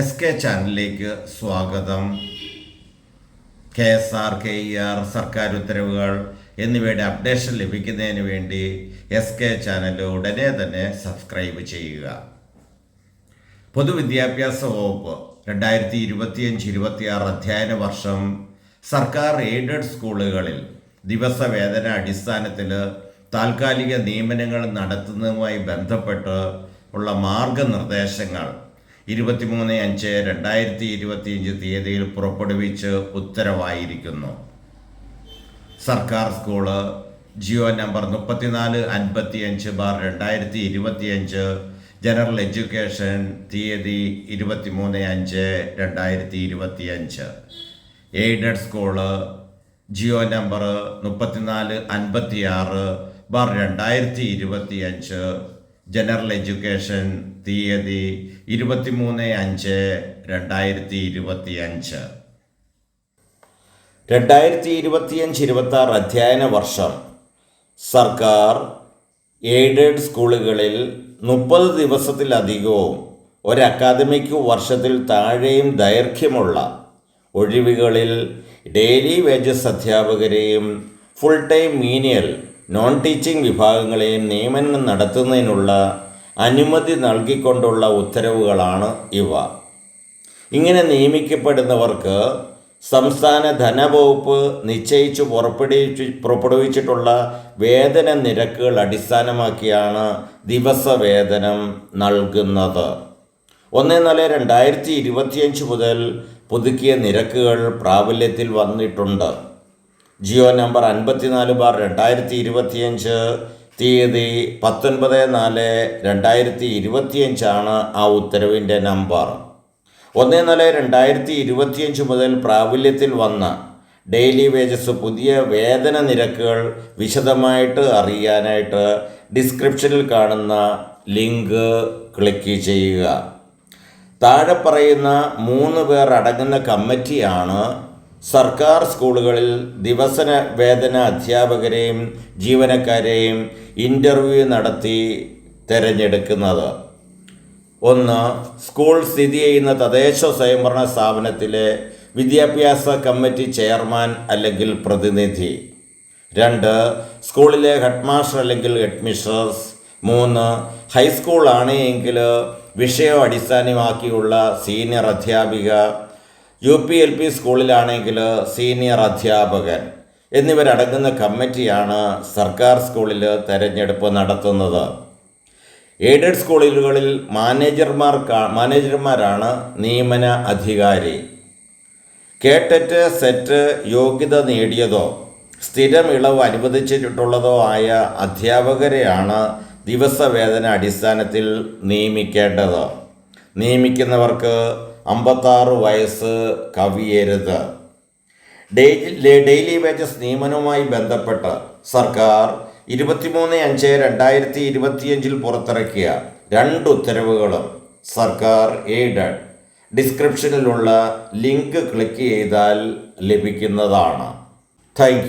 S K ചാനലിലേക്ക് സ്വാഗതം. K S R K E R സർക്കാർ ഉത്തരവുകൾ എന്നിവയുടെ അപ്ഡേഷൻ ലഭിക്കുന്നതിന് വേണ്ടി എസ് കെ ചാനൽ ഉടനെ തന്നെ സബ്സ്ക്രൈബ് ചെയ്യുക. പൊതുവിദ്യാഭ്യാസ വകുപ്പ് രണ്ടായിരത്തി ഇരുപത്തിയഞ്ച് ഇരുപത്തിയാറ് അധ്യയന വർഷം സർക്കാർ എയ്ഡഡ് സ്കൂളുകളിൽ ദിവസവേതന അടിസ്ഥാനത്തിൽ താൽക്കാലിക നിയമനങ്ങൾ നടത്തുന്നതുമായി ബന്ധപ്പെട്ട് ഉള്ള മാർഗനിർദ്ദേശങ്ങൾ ഇരുപത്തിമൂന്ന് അഞ്ച് രണ്ടായിരത്തി ഇരുപത്തിയഞ്ച് തീയതിയിൽ പുറപ്പെടുവിച്ച് ഉത്തരവായിരിക്കുന്നു. സർക്കാർ സ്കൂൾ ജിയോ നമ്പർ മുപ്പത്തിനാല് അൻപത്തിയഞ്ച് ബാർ രണ്ടായിരത്തി ഇരുപത്തിയഞ്ച് ജനറൽ എഡ്യൂക്കേഷൻ തീയതി ഇരുപത്തിമൂന്ന് അഞ്ച് രണ്ടായിരത്തി ഇരുപത്തിയഞ്ച്. എയ്ഡഡ് സ്കൂൾ ജിയോ നമ്പർ മുപ്പത്തിനാല് അൻപത്തിയാറ് ബാർ രണ്ടായിരത്തി ഇരുപത്തിയഞ്ച് ജനറൽ എഡ്യൂക്കേഷൻ തീയതി ഇരുപത്തിമൂന്ന് അഞ്ച് രണ്ടായിരത്തി ഇരുപത്തി അഞ്ച് രണ്ടായിരത്തി ഇരുപത്തിയഞ്ച് ഇരുപത്തി ആറ് അധ്യയന വർഷം. സർക്കാർ എയ്ഡഡ് സ്കൂളുകളിൽ മുപ്പത് ദിവസത്തിലധികവും ഒരു അക്കാദമിക് വർഷത്തിൽ താഴെയും ദൈർഘ്യമുള്ള ഒഴിവുകളിൽ ഡെയിലി വേജസ് അധ്യാപകരെയും full time menial non teaching വിഭാഗങ്ങളെയും നിയമനം നടത്തുന്നതിനുള്ള അനുമതി നൽകിക്കൊണ്ടുള്ള ഉത്തരവുകളാണ് ഇവ. ഇങ്ങനെ നിയമിക്കപ്പെടുന്നവർക്ക് സംസ്ഥാന ധനവകുപ്പ് നിശ്ചയിച്ചു പുറപ്പെടുവിച്ച് പുറപ്പെടുവിച്ചിട്ടുള്ള വേതന നിരക്കുകൾ അടിസ്ഥാനമാക്കിയാണ് ദിവസവേതനം നൽകുന്നത്. ഒന്ന് നാല് രണ്ടായിരത്തി ഇരുപത്തിയഞ്ച് മുതൽ പുതുക്കിയ നിരക്കുകൾ പ്രാബല്യത്തിൽ വന്നിട്ടുണ്ട്. ജിയോ നമ്പർ അൻപത്തിനാല് ബാർ രണ്ടായിരത്തി ഇരുപത്തിയഞ്ച് തീയതി പത്തൊൻപത് നാല് രണ്ടായിരത്തി ഇരുപത്തിയഞ്ചാണ് ആ ഉത്തരവിന്റെ നമ്പർ. ഒന്ന് നാല് രണ്ടായിരത്തി ഇരുപത്തിയഞ്ച് മുതൽ പ്രാബല്യത്തിൽ വന്ന ഡെയിലി വേജസ് പുതിയ വേതന നിരക്കുകൾ വിശദമായിട്ട് അറിയാനായിട്ട് ഡിസ്ക്രിപ്ഷനിൽ കാണുന്ന ലിങ്ക് ക്ലിക്ക് ചെയ്യുക. താഴെ പറയുന്ന മൂന്ന് പേർ അടങ്ങുന്ന കമ്മിറ്റിയാണ് സർക്കാർ സ്കൂളുകളിൽ ദിവസന വേതന അധ്യാപകരെയും ജീവനക്കാരെയും ഇന്റർവ്യൂ നടത്തി തിരഞ്ഞെടുക്കുന്നത്. ഒന്ന് സ്കൂൾ സ്ഥിതി ചെയ്യുന്ന തദ്ദേശ സ്വയംഭരണ സ്ഥാപനത്തിലെ വിദ്യാഭ്യാസ കമ്മിറ്റി ചെയർമാൻ അല്ലെങ്കിൽ പ്രതിനിധി. രണ്ട് സ്കൂളിലെ ഹെഡ്മാസ്റ്റർ അല്ലെങ്കിൽ ഹെഡ് മിസ്ട്രസ് മൂന്ന് ഹൈസ്കൂളാണ് എങ്കിൽ വിഷയം അടിസ്ഥാനമാക്കിയുള്ള സീനിയർ അധ്യാപിക യു പി എൽ പി സ്കൂളിലാണെങ്കിൽ സീനിയർ അധ്യാപകൻ എന്നിവരടങ്ങുന്ന കമ്മിറ്റിയാണ് സർക്കാർ സ്കൂളിൽ തെരഞ്ഞെടുപ്പ് നടത്തുന്നത്. എയ്ഡഡ് സ്കൂളുകളിൽ മാനേജർമാർ മാനേജർമാരാണ് നിയമന അധികാരി. കേട്ടറ്റ് സെറ്റ് യോഗ്യത നേടിയതോ സ്ഥിരം ഇളവ് അനുവദിച്ചിട്ടുള്ളതോ ആയ അധ്യാപകരെയാണ് ദിവസവേതന അടിസ്ഥാനത്തിൽ നിയമിക്കേണ്ടത്. നിയമിക്കുന്നവർക്ക് അമ്പത്താറ് വയസ്സ് കവിയരുത്. ഡെയിലി വേജസ് നിയമനവുമായി ബന്ധപ്പെട്ട് സർക്കാർ ഇരുപത്തിമൂന്ന് അഞ്ച് രണ്ടായിരത്തി ഇരുപത്തിയഞ്ചിൽ പുറത്തിറക്കിയ രണ്ട് ഉത്തരവുകളും സർക്കാർ എയ്ഡഡ് ഡിസ്ക്രിപ്ഷനിലുള്ള ലിങ്ക് ക്ലിക്ക് ചെയ്താൽ ലഭിക്കുന്നതാണ്. താങ്ക്